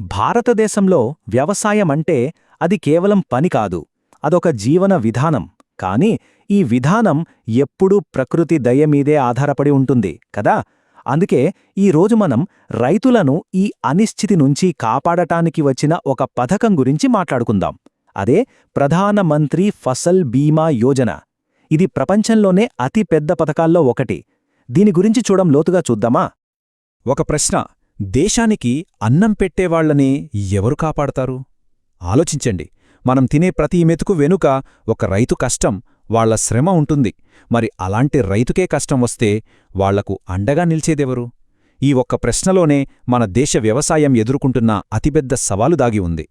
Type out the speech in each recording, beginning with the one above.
భారతదేశంలో వ్యవసాయమంటే అది కేవలం పని కాదు అదొక జీవన విధానం. కాని ఈ విధానం ఎప్పుడూ ప్రకృతి దయమీదే ఆధారపడి ఉంటుంది కదా? అందుకే ఈరోజు మనం రైతులను ఈ అనిశ్చితి నుంచి కాపాడటానికి వచ్చిన ఒక పథకం గురించి మాట్లాడుకుందాం. అదే ప్రధానమంత్రి ఫసల్ బీమా యోజన. ఇది ప్రపంచంలోనే అతి పెద్ద పథకాల్లో ఒకటి. దీని గురించి చూడం లోతుగా చూద్దామా? ఒక ప్రశ్న. దేశానికి అన్నం పెట్టేవాళ్ళనే ఎవరు కాపాడతారు? ఆలోచించండి. మనం తినే ప్రతి మెతుకు వెనుక ఒక రైతు కష్టం వాళ్ళ శ్రమ ఉంటుంది. మరి అలాంటి రైతుకే కష్టం వస్తే వాళ్ళకు అండగా నిలిచేదెవరు? ఈ ఒక్క ప్రశ్నలోనే మన దేశ వ్యవసాయం ఎదుర్కొంటున్న అతిపెద్ద సవాలు దాగి ఉంది.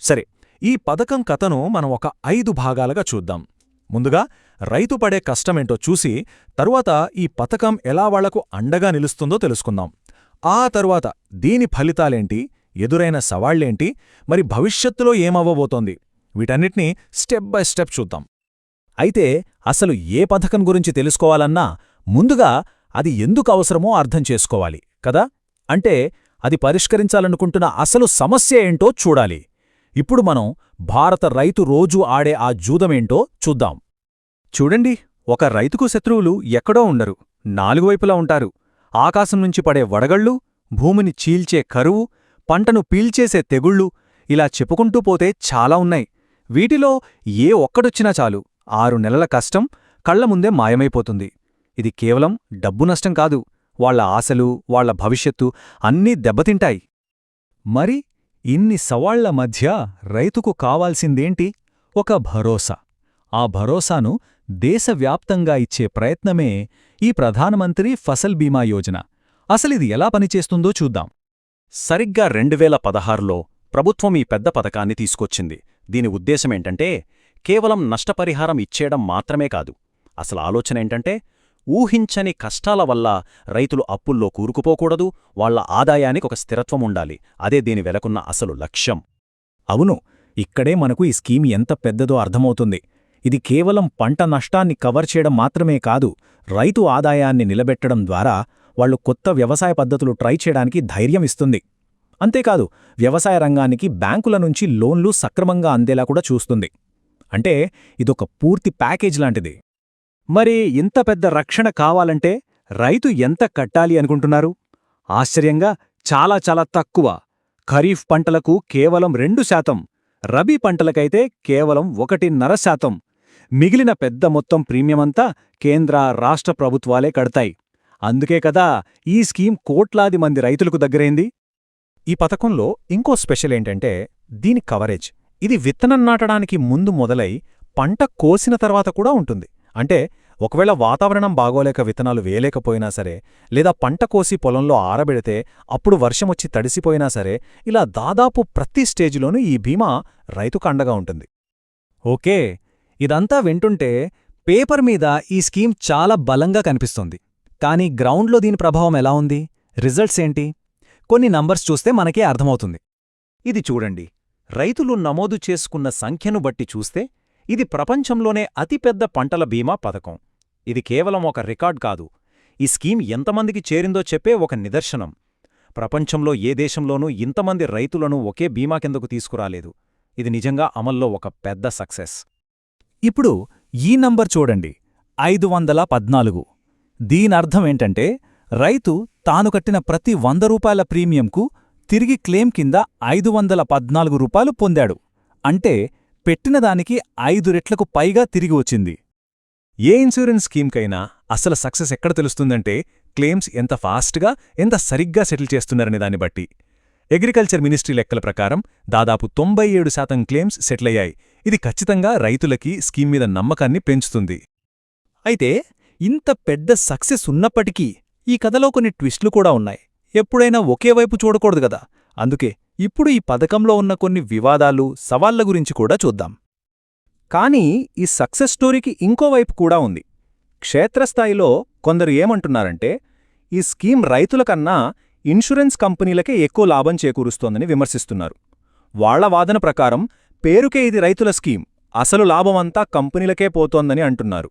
సరే ఈ పథకం కథను మనం ఒక ఐదు భాగాలుగా చూద్దాం. ముందుగా రైతు పడే కష్టమేంటో చూసి తరువాత ఈ పథకం ఎలా వాళ్ళకు అండగా నిలుస్తుందో తెలుసుకుందాం. ఆ తరువాత దీని ఫలితాలేంటి? ఎదురైన సవాళ్ళేంటి మరి భవిష్యత్తులో ఏమవ్వబోతోంది? వీటన్నిటినీ స్టెప్ బై స్టెప్ చూద్దాం. అయితే అసలు ఏ పథకం గురించి తెలుసుకోవాలన్నా ముందుగా అది ఎందుకు అవసరమో అర్థం చేసుకోవాలి కదా? అంటే అది పరిష్కరించాలనుకుంటున్న అసలు సమస్య ఏంటో చూడాలి. ఇప్పుడు మనం భారత రైతు రోజూ ఆడే ఆ జూదమేంటో చూద్దాం. చూడండి ఒక రైతుకు శత్రువులు ఎక్కడో ఉండరు నాలుగు వైపులా ఉంటారు. ఆకాశం నుంచి పడే వడగళ్ళు భూమిని చీల్చే కరువు పంటను పీల్చేసే తెగుళ్ళు ఇలా చెప్పుకుంటూ పోతే చాలా ఉన్నాయి. వీటిలో ఏ ఒక్కడొచ్చినా చాలు ఆరు నెలల కష్టం కళ్ళ ముందే మాయమైపోతుంది. ఇది కేవలం డబ్బు నష్టం కాదు వాళ్ళ ఆశలు వాళ్ళ భవిష్యత్తు అన్నీ దెబ్బతింటాయి. మరి ఇన్ని సవాళ్ళ మధ్య రైతుకు కావాల్సిందేంటి? ఒక భరోసా. ఆ భరోసాను దేశవ్యాప్తంగా ఇచ్చే ప్రయత్నమే ఈ ప్రధానమంత్రి ఫసల్ బీమా యోజన. అసలిది ఎలా పనిచేస్తుందో చూద్దాం. సరిగ్గా రెండువేల పదహారులో ప్రభుత్వం ఈ పెద్ద పథకాన్ని తీసుకొచ్చింది. దీని ఉద్దేశమేంటంటే కేవలం నష్టపరిహారం ఇచ్చేయడం మాత్రమే కాదు. అసలు ఆలోచనేంటంటే ఊహించని కష్టాల వల్ల రైతులు అప్పుల్లో కూరుకుపోకూడదు వాళ్ళ ఆదాయానికి ఒక స్థిరత్వం ఉండాలి. అదే దీని వెలకున్న అసలు లక్ష్యం. అవును ఇక్కడే మనకు ఈ స్కీమ్ ఎంత పెద్దదో అర్థమవుతుంది. ఇది కేవలం పంట నష్టాన్ని కవర్ చేయడం మాత్రమే కాదు రైతు ఆదాయాన్ని నిలబెట్టడం ద్వారా వాళ్ళు కొత్త వ్యవసాయ పద్ధతులు ట్రై చేయడానికి ధైర్యం ఇస్తుంది. అంతేకాదు వ్యవసాయ రంగానికి బ్యాంకుల నుంచి లోన్లు సక్రమంగా అందేలా కూడా చూస్తుంది. అంటే ఇదొక పూర్తి ప్యాకేజ్ లాంటిది. మరి ఇంత పెద్ద రక్షణ కావాలంటే రైతు ఎంత కట్టాలి అనుకుంటున్నారు? ఆశ్చర్యంగా చాలా చాలా తక్కువ. ఖరీఫ్ పంటలకు కేవలం రెండు శాతం రబీ పంటలకైతే కేవలం ఒకటిన్నర శాతం. మిగిలిన పెద్ద మొత్తం ప్రీమియమంతా కేంద్ర రాష్ట్ర ప్రభుత్వాలే కడతాయి. అందుకే కదా ఈ స్కీమ్ కోట్లాది మంది రైతులకు దగ్గరైంది. ఈ పథకంలో ఇంకో స్పెషల్ ఏంటంటే దీని కవరేజ్. ఇది విత్తనం నాటడానికి ముందు మొదలై పంట కోసిన తర్వాత కూడా ఉంటుంది. అంటే ఒకవేళ వాతావరణం బాగోలేక విత్తనాలు వేయలేకపోయినా సరే లేదా పంట కోసి పొలంలో ఆరబెడితే అప్పుడు వర్షమొచ్చి తడిసిపోయినా సరే ఇలా దాదాపు ప్రతి స్టేజిలోనూ ఈ బీమా రైతుకు అండగా ఉంటుంది. ఓకే ఇదంతా వింటుంటే పేపర్ మీద ఈ స్కీమ్ చాలా బలంగా కనిపిస్తుంది. కానీ గ్రౌండ్లో దీని ప్రభావం ఎలా ఉంది? రిజల్ట్స్ ఏంటి? కొన్ని నంబర్స్ చూస్తే మనకే అర్థమవుతుంది. ఇది చూడండి. రైతులు నమోదు చేసుకున్న సంఖ్యను బట్టి చూస్తే ఇది ప్రపంచంలోనే అతిపెద్ద పంటల బీమా పథకం. ఇది కేవలం ఒక రికార్డ్ కాదు. ఈ స్కీమ్ ఎంతమందికి చేరిందో చెప్పే ఒక నిదర్శనం. ప్రపంచంలో ఏ దేశంలోనూ ఇంతమంది రైతులను ఒకే బీమా కిందకు తీసుకురాలేదు. ఇది నిజంగా అమల్లో ఒక పెద్ద సక్సెస్. ఇప్పుడు ఈ నంబర్ చూడండి. ఐదు వందల పద్నాలుగు. దీనర్థమేంటంటే రైతు తాను కట్టిన ప్రతి వంద రూపాయల ప్రీమియంకు తిరిగి క్లెయిమ్ కింద ఐదు వందల పద్నాలుగు రూపాయలు పొందాడు. అంటే పెట్టిన దానికి ఐదు రెట్లకు పైగా తిరిగి వచ్చింది. ఏ ఇన్సూరెన్స్ స్కీమ్కైనా అసలు సక్సెస్ ఎక్కడ తెలుస్తుందంటే క్లెయిమ్స్ ఎంత ఫాస్ట్గా ఎంత సరిగ్గా సెటిల్ చేస్తున్నారనే దాన్ని బట్టి. అగ్రికల్చర్ మినిస్ట్రీ లెక్కల ప్రకారం దాదాపు తొంభై ఏడు శాతం క్లెయిమ్స్ సెటిల్ అయ్యాయి. ఇది ఖచ్చితంగా రైతులకి స్కీమ్ మీద నమ్మకాన్ని పెంచుతుంది. అయితే ఇంత పెద్ద సక్సెస్ ఉన్నప్పటికీ ఈ కథలో కొన్ని ట్విస్ట్లు కూడా ఉన్నాయి. ఎప్పుడైనా ఒకే వైపు చూడకూడదు కదా. అందుకే ఇప్పుడు ఈ పథకంలో ఉన్న కొన్ని వివాదాలు సవాళ్ళ గురించి కూడా చూద్దాం. కానీ ఈ సక్సెస్ స్టోరీకి ఇంకోవైపు కూడా ఉంది. క్షేత్రస్థాయిలో కొందరు ఏమంటున్నారంటే ఈ స్కీమ్ రైతులకన్నా ఇన్సూరెన్స్ కంపెనీలకే ఎక్కువ లాభం చేకూరుస్తోందని విమర్శిస్తున్నారు. వాళ్ళ వాదన ప్రకారం పేరుకే ఇది రైతుల స్కీమ్. అసలు లాభమంతా కంపెనీలకే పోతోందని అంటున్నారు.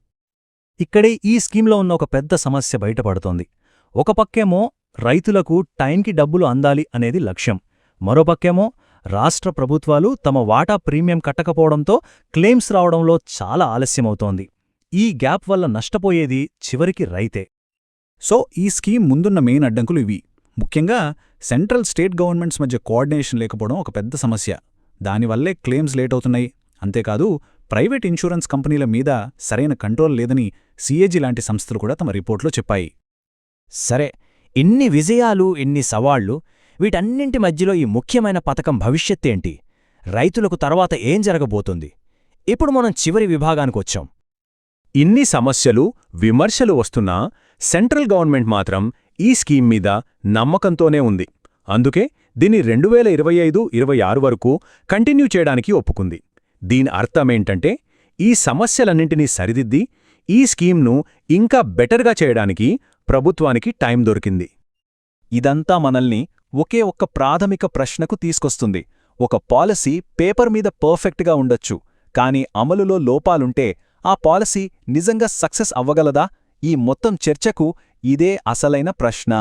ఇక్కడే ఈ స్కీంలో ఉన్న ఒక పెద్ద సమస్య బయటపడుతోంది. ఒక పక్కేమో రైతులకు టైంకి డబ్బులు అందాలి అనేది లక్ష్యం. మరోపక్కేమో రాష్ట్ర ప్రభుత్వాలు తమ వాటా ప్రీమియం కట్టకపోవడంతో క్లెయిమ్స్ రావడంలో చాలా ఆలస్యమవుతోంది. ఈ గ్యాప్ వల్ల నష్టపోయేది చివరికి రైతే. సో ఈ స్కీమ్ ముందున్న మెయిన్ అడ్డంకులు ఇవి. ముఖ్యంగా సెంట్రల్ స్టేట్ గవర్నమెంట్స్ మధ్య కోఆర్డినేషన్ లేకపోవడం ఒక పెద్ద సమస్య. దానివల్లే క్లెయిమ్స్ లేట్ అవుతున్నాయి అంతేకాదు ప్రైవేట్ ఇన్సూరెన్స్ కంపెనీల మీద సరైన కంట్రోల్ లేదని సిఏజీ లాంటి సంస్థలు కూడా తమ రిపోర్ట్లో చెప్పాయి. సరే ఇన్ని విజయాలు ఇన్ని సవాళ్ళు వీటన్నింటి మధ్యలో ఈ ముఖ్యమైన పథకం భవిష్యత్తేంటి? రైతులకు తర్వాత ఏం జరగబోతుంది? ఇప్పుడు మనం చివరి విభాగానికొచ్చాం ఇన్ని సమస్యలు విమర్శలు వస్తున్నా సెంట్రల్ గవర్నమెంట్ మాత్రం ఈ స్కీమ్ మీద నమ్మకంతోనే ఉంది. అందుకే దీన్ని రెండు వేల ఇరవై ఐదు ఇరవై ఆరు వరకు కంటిన్యూ చేయడానికి ఒప్పుకుంది. దీని అర్థమేంటంటే ఈ సమస్యలన్నింటినీ సరిదిద్ది ఈ స్కీమ్ను ఇంకా బెటర్గా చేయడానికి ప్రభుత్వానికి టైం దొరికింది. ఇదంతా మనల్ని ఒకే ఒక్క ప్రాథమిక ప్రశ్నకు తీసుకొస్తుంది. ఒక పాలసీ పేపర్ మీద పర్ఫెక్ట్గా ఉండొచ్చు కానీ అమలులో లోపాలుంటే ఆ పాలసీ నిజంగా సక్సెస్ అవ్వగలదా? ఈ మొత్తం చర్చకు ఇదే అసలైన ప్రశ్న.